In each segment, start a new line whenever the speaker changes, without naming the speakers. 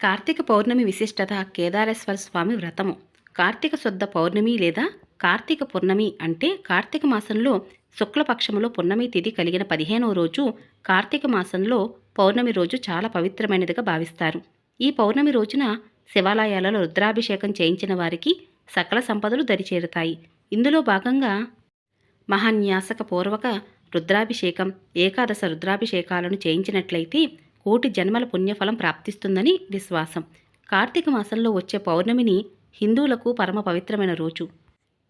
కార్తీక పౌర్ణమి విశిష్టత కేదారేశ్వర స్వామి వ్రతము. కార్తీక శుద్ధ పౌర్ణమి లేదా కార్తీక పూర్ణమి అంటే కార్తీక మాసంలో శుక్లపక్షములో పున్నమి తిథి కలిగిన పదిహేనవ రోజు కార్తీక మాసంలో పౌర్ణమి రోజు చాలా పవిత్రమైనదిగా భావిస్తారు. ఈ పౌర్ణమి రోజున శివాలయాలలో రుద్రాభిషేకం చేయించిన వారికి సకల సంపదలు దరిచేరుతాయి. ఇందులో భాగంగా మహాన్యాసక పూర్వక రుద్రాభిషేకం ఏకాదశ రుద్రాభిషేకాలను చేయించినట్లయితే కోటి జన్మల పుణ్యఫలం ప్రాప్తిస్తుందని విశ్వాసం. కార్తీక మాసంలో వచ్చే పౌర్ణమిని హిందువులకు పరమ పవిత్రమైన రోజు.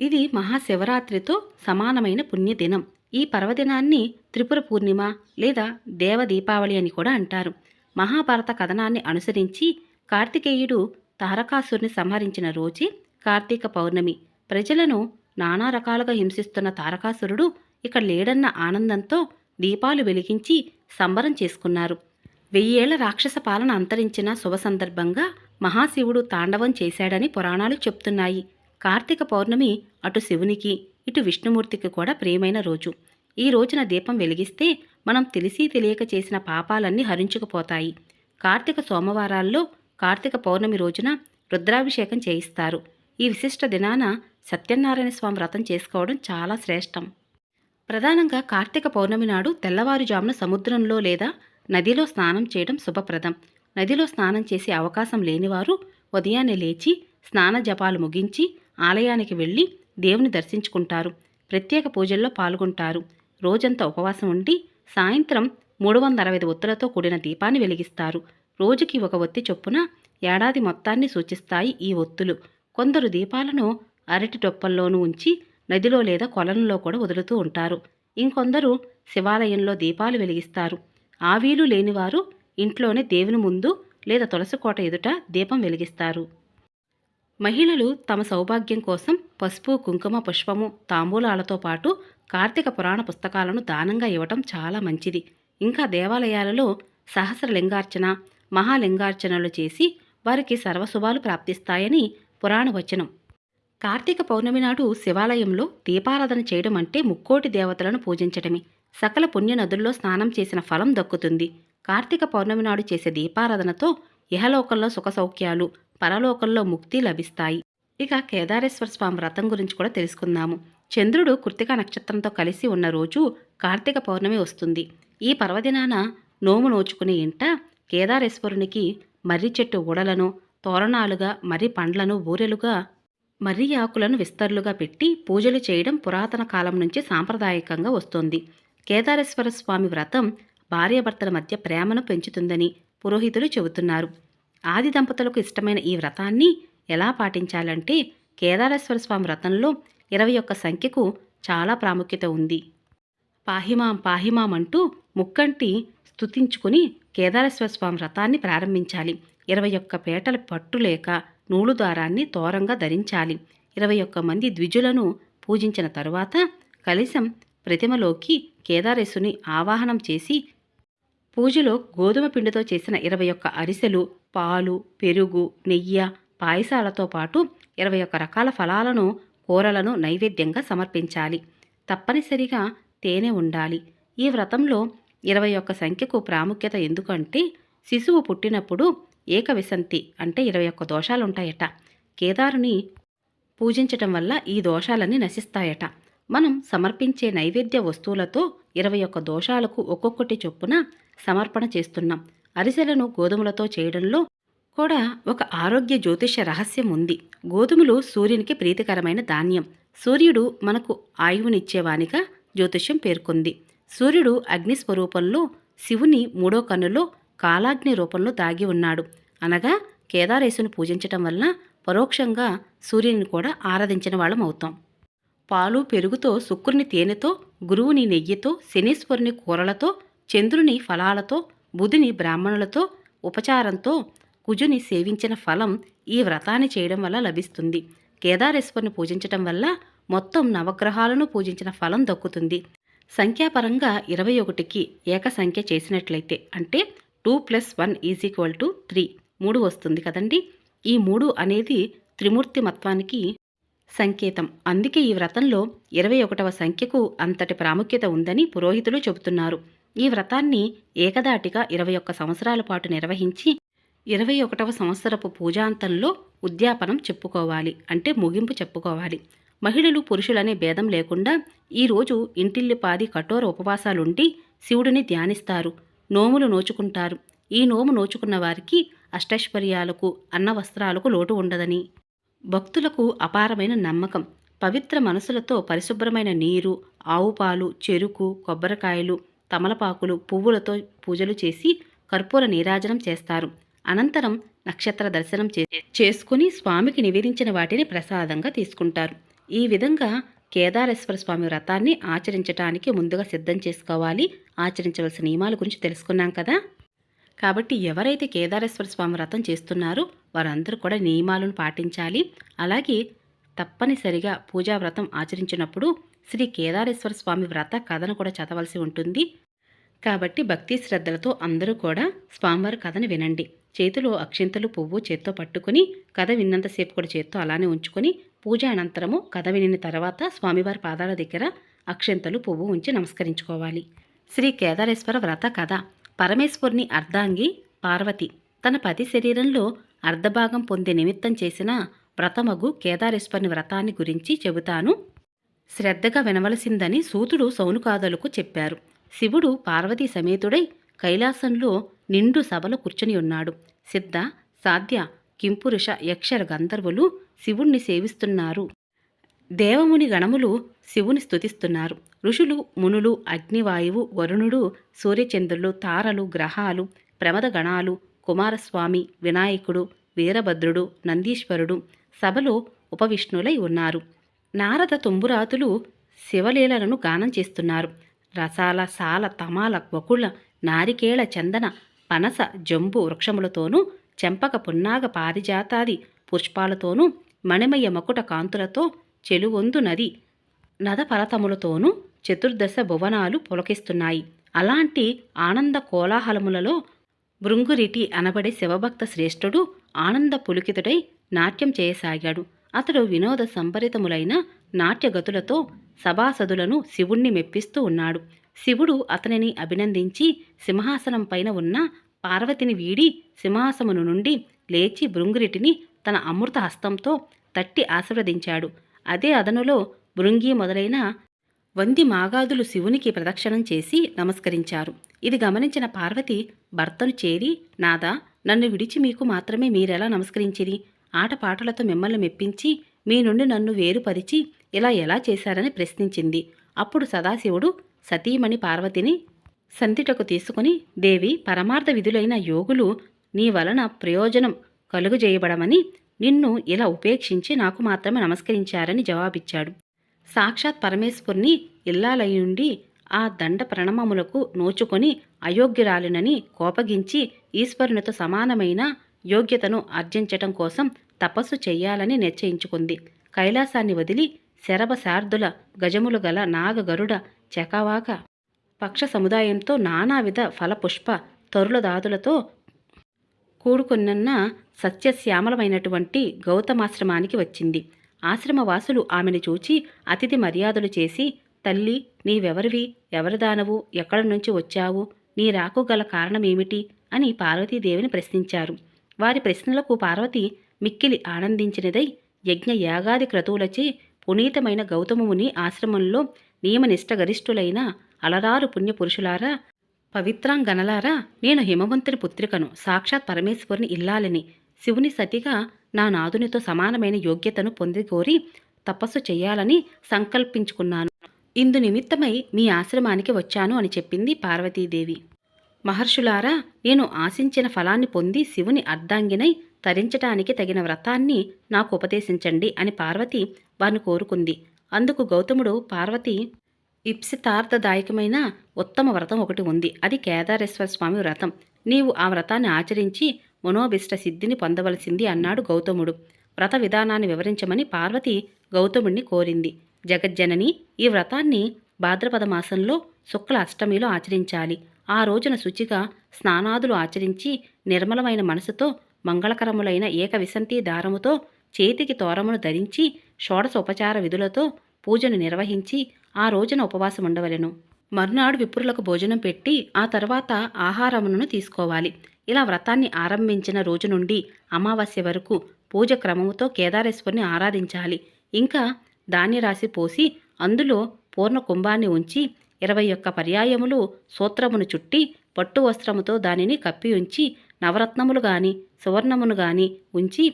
ఇది మహాశివరాత్రితో సమానమైన పుణ్యదినం. ఈ పర్వదినాన్ని త్రిపుర పూర్ణిమ లేదా దేవ దీపావళి అని కూడా అంటారు. మహాభారత కథనాన్ని అనుసరించి కార్తికేయుడు తారకాసురుని సంహరించిన రోజే కార్తీక పౌర్ణమి. ప్రజలను నానా రకాలుగా హింసిస్తున్న తారకాసురుడు ఇక్కడ లేడన్న ఆనందంతో దీపాలు వెలిగించి సంబరం చేసుకున్నారు. వెయ్యేళ్ళ రాక్షస పాలన అంతరించిన శుభ సందర్భంగా మహాశివుడు తాండవం చేశాడని పురాణాలు చెప్తున్నాయి. కార్తీక పౌర్ణమి అటు శివునికి ఇటు విష్ణుమూర్తికి కూడా ప్రియమైన రోజు. ఈ రోజున దీపం వెలిగిస్తే మనం తెలిసి తెలియక చేసిన పాపాలన్నీ హరించుకుపోతాయి. కార్తీక సోమవారాల్లో కార్తీక పౌర్ణమి రోజున రుద్రాభిషేకం చేయిస్తారు. ఈ విశిష్ట దినాన సత్యనారాయణ స్వామి వ్రతం చేసుకోవడం చాలా శ్రేష్టం. ప్రధానంగా కార్తీక పౌర్ణమి నాడు తెల్లవారుజామున సముద్రంలో లేదా నదిలో స్నానం చేయడం శుభప్రదం. నదిలో స్నానం చేసే అవకాశం లేనివారు ఉదయాన్నే లేచి స్నాన జపాలు ముగించి ఆలయానికి వెళ్ళి దేవుని దర్శించుకుంటారు. ప్రత్యేక పూజల్లో పాల్గొంటారు. రోజంతా ఉపవాసం ఉండి సాయంత్రం మూడు వందల అరవై ఒత్తులతో కూడిన దీపాన్ని వెలిగిస్తారు. రోజుకి ఒక ఒత్తి చొప్పున ఏడాది మొత్తాన్ని సూచిస్తాయి ఈ ఒత్తులు. కొందరు దీపాలను అరటి టొప్పల్లోనూ ఉంచి నదిలో లేదా కొలంలో కూడా వదులుతూ ఉంటారు. ఇంకొందరు శివాలయంలో దీపాలు వెలిగిస్తారు. ఆ వీలు లేనివారు ఇంట్లోనే దేవుని ముందు లేదా తులసి కోట ఎదుట దీపం వెలిగిస్తారు. మహిళలు తమ సౌభాగ్యం కోసం పసుపు కుంకుమ పుష్పము తాంబూలాలతో పాటు కార్తీక పురాణ పుస్తకాలను దానంగా ఇవ్వటం చాలా మంచిది. ఇంకా దేవాలయాలలో సహస్రలింగార్చన మహాలింగార్చనలు చేసి వారికి సర్వశుభాలు ప్రాప్తిస్తాయని పురాణవచనం కార్తీక పౌర్ణమి నాడు శివాలయంలో దీపారాధన చేయడం అంటే ముక్కోటి దేవతలను పూజించడమే సకల పుణ్య నదుల్లో స్నానం చేసిన ఫలం దక్కుతుంది. కార్తీక పౌర్ణమి నాడు చేసే దీపారాధనతో ఇహలోకంలో సుఖ సౌఖ్యాలు పరలోకంలో ముక్తి లభిస్తాయి. ఇక కేదారేశ్వర స్వామి వ్రతం గురించి కూడా తెలుసుకుందాము. చంద్రుడు కృతిక నక్షత్రంతో కలిసి ఉన్న రోజు కార్తీక పౌర్ణమి వస్తుంది. ఈ పర్వదినాన నోము నోచుకునే ఇంట కేదారేశ్వరునికి మర్రి చెట్టు ఊడలను తోరణాలుగా మర్రి పండ్లను ఊరెలుగా మర్రి ఆకులను విస్తరులుగా పెట్టి పూజలు చేయడం పురాతన కాలం నుంచి సాంప్రదాయకంగా వస్తుంది. కేదారేశ్వర స్వామి వ్రతం భార్యాభర్తల మధ్య ప్రేమను పెంచుతుందని పురోహితులు చెబుతున్నారు. ఆది దంపతులకు ఇష్టమైన ఈ వ్రతాన్ని ఎలా పాటించాలంటే కేదారేశ్వర స్వామి వ్రతంలో ఇరవై ఒక్క సంఖ్యకు చాలా ప్రాముఖ్యత ఉంది. పాహిమాం పాహిమాం అంటూ ముక్కంటి స్థుతించుకుని కేదారేశ్వర స్వామి వ్రతాన్ని ప్రారంభించాలి. ఇరవై ఒక్క పేటల పట్టు లేక నూలు దారాన్ని తోరంగా ధరించాలి. ఇరవై ఒక్క మంది ద్విజులను పూజించిన తరువాత కలిసం ప్రతిమలోకి కేదారేశుని ఆవాహనం చేసి పూజలో గోధుమ పిండితో చేసిన ఇరవై ఒక్క అరిసెలు పాలు పెరుగు నెయ్యి పాయసాలతో పాటు ఇరవై ఒక్క రకాల ఫలాలను కూరలను నైవేద్యంగా సమర్పించాలి. తప్పనిసరిగా తేనె ఉండాలి. ఈ వ్రతంలో ఇరవై ఒక్క సంఖ్యకు ప్రాముఖ్యత ఎందుకంటే శిశువు పుట్టినప్పుడు ఏకవిసంతి అంటే ఇరవై ఒక్క దోషాలుంటాయట. కేదారుని పూజించటం వల్ల ఈ దోషాలన్నీ నశిస్తాయట. మనం సమర్పించే నైవేద్య వస్తువులతో ఇరవై ఒక్క దోషాలకు ఒక్కొక్కటి చొప్పున సమర్పణ చేస్తున్నాం. అరిసెలను గోధుమలతో చేయడంలో కూడా ఒక ఆరోగ్య జ్యోతిష రహస్యం ఉంది. గోధుమలు సూర్యునికి ప్రీతికరమైన ధాన్యం. సూర్యుడు మనకు ఆయువునిచ్చేవానిగా జ్యోతిష్యం పేర్కొంది. సూర్యుడు అగ్ని స్వరూపంలో శివుని మూడో కన్నులో కాలాగ్ని రూపంలో దాగి ఉన్నాడు. అనగా కేదారేశును పూజించటం వలన పరోక్షంగా సూర్యుని కూడా ఆరాధించిన వాళ్ళం అవుతాం. పాలు పెరుగుతో శుక్రుని తేనెతో గురువుని నెయ్యితో శనీశ్వరుని కూరలతో చంద్రుని ఫలాలతో బుధుని బ్రాహ్మణులతో ఉపచారంతో కుజుని సేవించిన ఫలం ఈ వ్రతాన్ని చేయడం వల్ల లభిస్తుంది. కేదారేశ్వరుని పూజించటం వల్ల మొత్తం నవగ్రహాలను పూజించిన ఫలం దక్కుతుంది. సంఖ్యాపరంగా ఇరవై ఒకటికి ఏక సంఖ్య చేసినట్లయితే అంటే two plus one is equal to three. మూడు వస్తుంది కదండి? ఈ మూడు అనేది త్రిమూర్తి మత్వానికి సంకేతం. అందుకే ఈ వ్రతంలో ఇరవై ఒకటవ సంఖ్యకు అంతటి ప్రాముఖ్యత ఉందని పురోహితులు చెబుతున్నారు. ఈ వ్రతాన్ని ఏకదాటిగా ఇరవై ఒక్క సంవత్సరాల పాటు నిర్వహించి ఇరవై ఒకటవ సంవత్సరపు పూజాంతంలో ఉద్యాపనం చెప్పుకోవాలి. అంటే ముగింపు చెప్పుకోవాలి. మహిళలు పురుషులనే భేదం లేకుండా ఈరోజు ఇంటిల్లిపాది కఠోర ఉపవాసాలుండి శివుడిని ధ్యానిస్తారు. నోములు నోచుకుంటారు. ఈ నోము నోచుకున్న వారికి అష్టైశ్వర్యాలకు అన్న వస్త్రాలకు లోటు ఉండదని. భక్తులకు అపారమైన నమ్మకం. పవిత్ర మనసులతో పరిశుభ్రమైన నీరు ఆవు పాలు చెరుకు కొబ్బరికాయలు తమలపాకులు పువ్వులతో పూజలు చేసి కర్పూర నీరాజనం చేస్తారు. అనంతరం నక్షత్ర దర్శనం చే చేసుకుని స్వామికి నివేదించిన వాటిని ప్రసాదంగా తీసుకుంటారు. ఈ విధంగా కేదారేశ్వర స్వామి వ్రతాన్ని ఆచరించడానికి ముందుగా సిద్ధం చేసుకోవాలి. ఆచరించవలసిన నియమాల గురించి తెలుసుకున్నాం కదా? కాబట్టి ఎవరైతే కేదారేశ్వర స్వామి వ్రతం చేస్తున్నారో వారందరూ కూడా నియమాలను పాటించాలి. అలాగే తప్పనిసరిగా పూజా వ్రతం ఆచరించినప్పుడు శ్రీ కేదారేశ్వర స్వామి వ్రత కథను కూడా చదవలసి ఉంటుంది. కాబట్టి భక్తి శ్రద్ధలతో అందరూ కూడా స్వామివారి కథను వినండి. చేతిలో అక్షింతలు పువ్వు చేత్తో పట్టుకుని కథ విన్నంతసేపు కూడా చేత్తో అలానే ఉంచుకొని పూజ అనంతరము కథ వినిన తర్వాత స్వామివారి పాదాల దగ్గర అక్షింతలు పువ్వు ఉంచి నమస్కరించుకోవాలి. శ్రీ కేదారేశ్వర వ్రత కథ. పరమేశ్వరుని అర్ధాంగి పార్వతి తన పతి శరీరంలో అర్ధభాగం పొందే నిమిత్తం చేసిన వ్రతమగు కేదారేశ్వరుని వ్రతాన్ని గురించి చెబుతాను. శ్రద్ధగా వినవలసిందని సూతుడు సౌనుకాదులకు చెప్పారు. శివుడు పార్వతీ సమేతుడై కైలాసంలో నిండు సభలో కూర్చుని ఉన్నాడు. సిద్ధ సాధ్య కింపురుష యక్షర గంధర్వులు శివుణ్ణి సేవిస్తున్నారు. దేవముని గణములు శివుని స్తుతిస్తున్నారు. ఋషులు మునులు అగ్నివాయువు వరుణుడు సూర్యచంద్రులు తారలు గ్రహాలు ప్రమదగణాలు కుమారస్వామి వినాయకుడు వీరభద్రుడు నందీశ్వరుడు సభలో ఉపవిష్ణులై ఉన్నారు. నారద తుంబురాతులు శివలీలలను గానం చేస్తున్నారు. రసాల సాల తమాల వకుళ నారికేళ చందన పనస జంబు వృక్షములతోనూ చెంపక పున్నాగ పారిజాతాది పుష్పాలతోనూ మణిమయ మకుట కాంతులతో చెలువొందు నది నదపరతములతోనూ చతుర్దశ భువనాలు పులకిస్తున్నాయి. అలాంటి ఆనంద కోలాహలములలో భృంగురిటి అనబడే శివభక్త శ్రేష్ఠుడు ఆనంద పులికితుడై నాట్యం చేయసాగాడు. అతడు వినోద సంభరితములైన నాట్యగతులతో సభాసదులను శివుణ్ణి మెప్పిస్తూ ఉన్నాడు. శివుడు అతనిని అభినందించి సింహాసనం పైన ఉన్న పార్వతిని వీడి సింహాసమును నుండి లేచి భృంగురిటిని తన అమృత హస్తంతో తట్టి ఆశీర్వదించాడు. అదే అదనులో భృంగి మొదలైన వంది మాగాదులు శివునికి ప్రదక్షిణం చేసి నమస్కరించారు. ఇది గమనించిన పార్వతి భర్తను చేరి నాదా నన్ను విడిచి మీకు మాత్రమే మీరెలా నమస్కరించిరి? ఆటపాటలతో మిమ్మల్ని మెప్పించి మీ నుండి నన్ను వేరుపరిచి ఇలా ఎలా చేశారని ప్రశ్నించింది. అప్పుడు సదాశివుడు సతీమణి పార్వతిని సంతిటకు తీసుకుని దేవి పరమార్థ విధులైన యోగులు నీ వలన ప్రయోజనం కలుగజేయబడమని నిన్ను ఇలా ఉపేక్షించి నాకు మాత్రమే నమస్కరించారని జవాబిచ్చాడు. సాక్షాత్ పరమేశ్వరుని ఇల్లాలయ్యుండి ఆ దండ ప్రణమములకు నోచుకొని అయోగ్యురాలినని కోపగించి ఈశ్వరునితో సమానమైన యోగ్యతను ఆర్జించటం కోసం తపస్సు చేయాలని నిశ్చయించుకుంది. కైలాసాన్ని వదిలి శరభ శార్దుల గజములు గల నాగగరుడ చకవాక పక్ష సముదాయంతో నానావిధ ఫలపుష్ప తరుల దాదులతో కూడుకున్న సత్యశ్యామలమైనటువంటి గౌతమాశ్రమానికి వచ్చింది. ఆశ్రమవాసులు ఆమెను చూచి అతిథి మర్యాదలు చేసి తల్లి నీవెవరివి? ఎవరిదానవు? ఎక్కడి నుంచి వచ్చావు? నీ రాకు గల కారణమేమిటి? అని పార్వతీదేవిని ప్రశ్నించారు. వారి ప్రశ్నలకు పార్వతి మిక్కిలి ఆనందించినదై యజ్ఞ యాగాది క్రతువులచే పునీతమైన గౌతముని ఆశ్రమంలో నియమనిష్టగరిష్ఠులైన అలరారు పుణ్యపురుషులారా పవిత్రాంగనలారా నేను హిమవంతుని పుత్రికను సాక్షాత్ పరమేశ్వరుని ఇల్లాలని శివుని సతిగా నా నాదునితో సమానమైన యోగ్యతను పొందికోరి తపస్సు చేయాలని సంకల్పించుకున్నాను. ఇందు నిమిత్తమై మీ ఆశ్రమానికి వచ్చాను అని చెప్పింది పార్వతీదేవి. మహర్షులారా నేను ఆశించిన ఫలాన్ని పొంది శివుని అర్ధాంగినై తరించటానికి తగిన వ్రతాన్ని నాకు ఉపదేశించండి అని పార్వతి వారిని కోరుకుంది. అందుకు గౌతముడు పార్వతి ఇప్సితార్థదాయకమైన ఉత్తమ వ్రతం ఒకటి ఉంది. అది కేదారేశ్వర స్వామి వ్రతం. నీవు ఆ వ్రతాన్ని ఆచరించి మనోభిష్ట సిద్ధిని పొందవలసింది అన్నాడు గౌతముడు. వ్రత విధానాన్ని వివరించమని పార్వతి గౌతముడిని కోరింది. జగజ్జనని ఈ వ్రతాన్ని భాద్రపద మాసంలో శుక్ల అష్టమిలో ఆచరించాలి. ఆ రోజున శుచిగా స్నానాదులు ఆచరించి నిర్మలమైన మనసుతో మంగళకరములైన ఏక విసంతి దారముతో చేతికి తోరమును ధరించి షోడశ ఉపచార విధులతో పూజను నిర్వహించి ఆ రోజున ఉపవాసం ఉండవలెను మర్నాడు విప్రులకు భోజనం పెట్టి ఆ తర్వాత ఆహారమును తీసుకోవాలి. ఇలా వ్రతాన్ని ఆరంభించిన రోజు నుండి అమావాస్య వరకు పూజ క్రమముతో కేదారేశ్వరుని ఆరాధించాలి. ఇంకా ధాన్యరాశి పోసి అందులో పూర్ణ కుంభాన్ని ఉంచి ఇరవై ఒక్క పర్యాయములు సూత్రమును చుట్టి పట్టు వస్త్రముతో దానిని కప్పి ఉంచి నవరత్నములు గాని సువర్ణమును గాని ఉంచి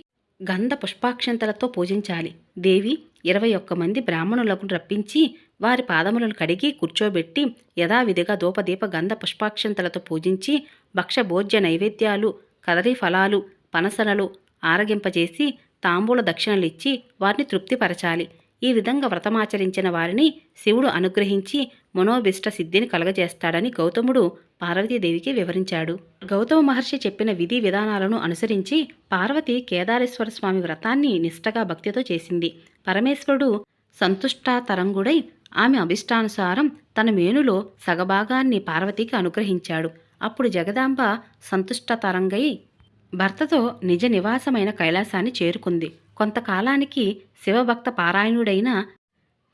గంధ పుష్పాక్షంతలతో పూజించాలి. దేవి ఇరవై ఒక్క మంది బ్రాహ్మణులకు రప్పించి వారి పాదములను కడిగి కూర్చోబెట్టి యథావిధిగా దూపదీప గంధ పుష్పాక్షంతలతో పూజించి భక్షభోజ్య నైవేద్యాలు కదరీ ఫలాలు పనసనలు ఆరగింపజేసి తాంబూల దక్షిణలిచ్చి వారిని తృప్తిపరచాలి. ఈ విధంగా వ్రతమాచరించిన వారిని శివుడు అనుగ్రహించి మనోభిష్ట సిద్ధిని కలగజేస్తాడని గౌతముడు పార్వతీదేవికి వివరించాడు. గౌతమ మహర్షి చెప్పిన విధి విధానాలను అనుసరించి పార్వతి కేదారేశ్వర స్వామి వ్రతాన్ని నిష్టగా భక్తితో చేసింది. పరమేశ్వరుడు సంతుష్టాతరంగుడై ఆమె అభిష్టానుసారం తన మేనులో సగభాగాన్ని పార్వతికి అనుగ్రహించాడు. అప్పుడు జగదాంబ సంతుష్టతరంగై భర్తతో నిజ నివాసమైన కైలాసాన్ని చేరుకుంది. కొంతకాలానికి శివభక్త పారాయణుడైన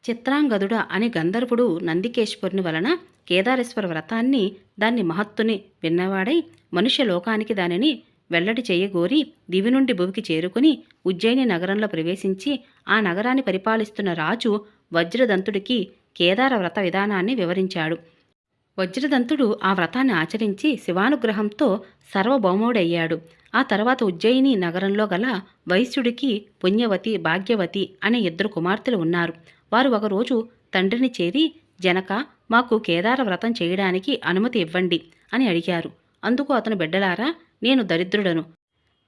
చిత్రాంగదుడ అనే గంధర్వుడు నందికేశ్వరుని వలన కేదారేశ్వర వ్రతాన్ని దాన్ని మహత్తుని విన్నవాడై మనుష్య లోకానికి దానిని వెల్లడి చేయగోరి దివి నుండి భువికి చేరుకుని ఉజ్జయిని నగరంలో ప్రవేశించి ఆ నగరాన్ని పరిపాలిస్తున్న రాజు వజ్రదంతుడికి కేదార వ్రత విధానాన్ని వివరించాడు. వజ్రదంతుడు ఆ వ్రతాన్ని ఆచరించి శివానుగ్రహంతో సర్వభౌముడయ్యాడు. ఆ తర్వాత ఉజ్జయిని నగరంలో గల వైశ్యుడికి పుణ్యవతి భాగ్యవతి అనే ఇద్దరు కుమార్తెలు ఉన్నారు. వారు ఒకరోజు తండ్రిని చేరి జనక మాకు కేదార వ్రతం చేయడానికి అనుమతి ఇవ్వండి అని అడిగారు. అందుకు అతను బిడ్డలారా నేను దరిద్రుడను.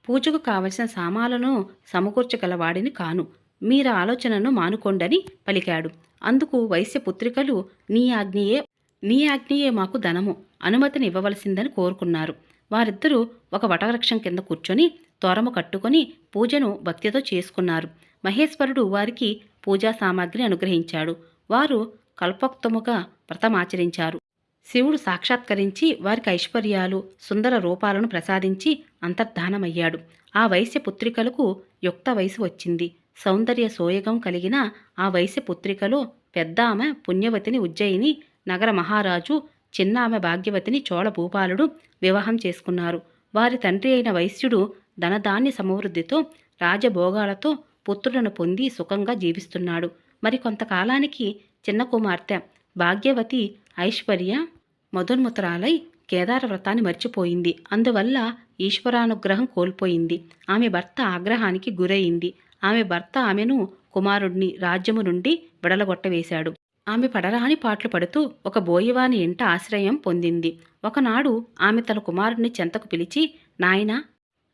పూజకు కావలసిన సామాలను సమకూర్చగలవాడిని కాను. మీర ఆలోచనను మానుకోండని పలికాడు. అందుకు వైశ్య పుత్రికలు నీ ఆజ్ఞయే నీ ఆజ్ఞయే మాకు ధనము అనుమతిని ఇవ్వవలసిందని కోరుకున్నారు. వారిద్దరూ ఒక వటవృక్షం కింద కూర్చొని తోరము కట్టుకొని పూజను భక్తితో చేసుకున్నారు. మహేశ్వరుడు వారికి పూజా సామాగ్రి అనుగ్రహించాడు. వారు కల్పోక్తముగా వ్రతమాచరించారు శివుడు సాక్షాత్కరించి వారికి ఐశ్వర్యాలు సుందర రూపాలను ప్రసాదించి అంతర్ధానమయ్యాడు. ఆ వైశ్య పుత్రికలకు యుక్త వయసు వచ్చింది. సౌందర్య సోయగం కలిగిన ఆ వైశ్య పుత్రికలో పెద్ద ఆమె పుణ్యవతిని ఉజ్జయిని నగర మహారాజు చిన్న ఆమె భాగ్యవతిని చోళ భూపాలుడు వివాహం చేసుకున్నారు. వారి తండ్రి అయిన వైశ్యుడు ధనధాన్య సమృద్ధితో రాజభోగాలతో పుత్రులను పొంది సుఖంగా జీవిస్తున్నాడు. మరి కొంతకాలానికి చిన్న కుమార్తె భాగ్యవతి ఐశ్వర్య మధున్ముతరాలై కేదార వ్రతాన్ని మర్చిపోయింది. అందువల్ల ఈశ్వరానుగ్రహం కోల్పోయింది. ఆమె భర్త ఆగ్రహానికి గురయింది ఆమె భర్త ఆమెను కుమారుడిని రాజ్యము నుండి విడలగొట్టవేశాడు. ఆమె పడరాని పాటలు పడుతూ ఒక బోయవాని ఇంట ఆశ్రయం పొందింది. ఒకనాడు ఆమె తన కుమారుడిని చెంతకు పిలిచి నాయనా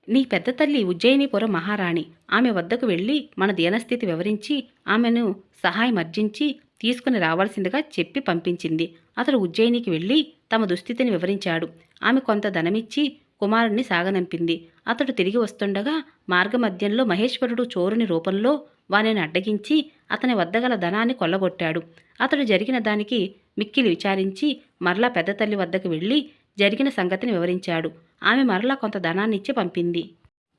నీ పెద్ద తల్లి ఉజ్జయినిపురం మహారాణి. ఆమె వద్దకు వెళ్ళి మన దీనస్థితి వివరించి ఆమెను సహాయం అర్జించి తీసుకుని రావాల్సిందిగా చెప్పి పంపించింది. అతడు ఉజ్జయినికి వెళ్ళి తమ దుస్థితిని వివరించాడు. ఆమె కొంత ధనమిచ్చి కుమారుణ్ణి సాగనంపింది. అతడు తిరిగి వస్తుండగా మార్గమధ్యంలో మహేశ్వరుడు చోరుని రూపంలో వానిని అడ్డగించి అతని వద్ద గల ధనాన్ని కొల్లగొట్టాడు. అతడు జరిగిన దానికి మిక్కిలి విచారించి మరలా పెద్ద తల్లి వద్దకు వెళ్ళి జరిగిన సంగతిని వివరించాడు. ఆమె మరలా కొంత ధనాన్నిచ్చి పంపింది.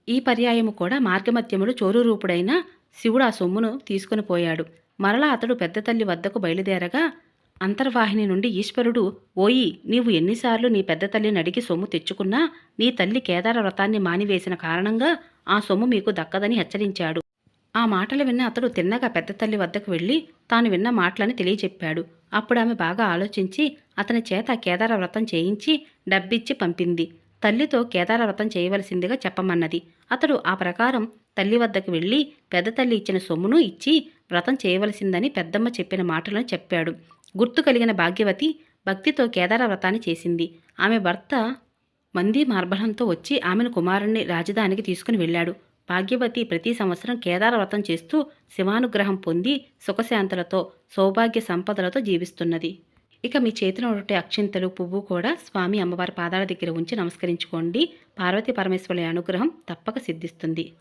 ఈ పర్యాయము కూడా మార్గమధ్యముడు చోరు రూపుడైన శివుడు ఆ సొమ్మును తీసుకుని పోయాడు. మరలా అతడు పెద్ద తల్లి వద్దకు బయలుదేరగా అంతర్వాహిని నుండి ఈశ్వరుడు ఓయి నీవు ఎన్నిసార్లు నీ పెద్ద తల్లిని అడిగి సొమ్ము తెచ్చుకున్నా నీ తల్లి కేదార వ్రతాన్ని మానివేసిన కారణంగా ఆ సొమ్ము మీకు దక్కదని హెచ్చరించాడు. ఆ మాటలు విన్న అతడు తిన్నగా పెద్ద తల్లి వద్దకు వెళ్ళి తాను విన్న మాటలని తెలియచెప్పాడు అప్పుడు ఆమె బాగా ఆలోచించి అతని చేత కేదార వ్రతం చేయించి డబ్బిచ్చి పంపింది. తల్లితో కేదార వ్రతం చేయవలసిందిగా చెప్పమన్నది. అతడు ఆ ప్రకారం తల్లి వద్దకు వెళ్ళి పెద్ద తల్లి ఇచ్చిన సొమ్మును ఇచ్చి వ్రతం చేయవలసిందని పెద్దమ్మ చెప్పిన మాటలను చెప్పాడు. గుర్తు కలిగిన భాగ్యవతి భక్తితో కేదార వ్రతాన్ని చేసింది. ఆమె భర్త మంది మార్బలంతో వచ్చి ఆమెను కుమారుణ్ణి రాజధానికి తీసుకుని వెళ్ళాడు. భాగ్యవతి ప్రతి సంవత్సరం కేదార వ్రతం చేస్తూ శివానుగ్రహం పొంది సుఖశాంతులతో సౌభాగ్య సంపదలతో జీవిస్తున్నది. ఇక మీ చేతిలో ఉండే అక్షింతలు పువ్వు కూడా స్వామి అమ్మవారి పాదాల దగ్గర ఉంచి నమస్కరించుకోండి. పార్వతీ పరమేశ్వరుల అనుగ్రహం తప్పక సిద్ధిస్తుంది.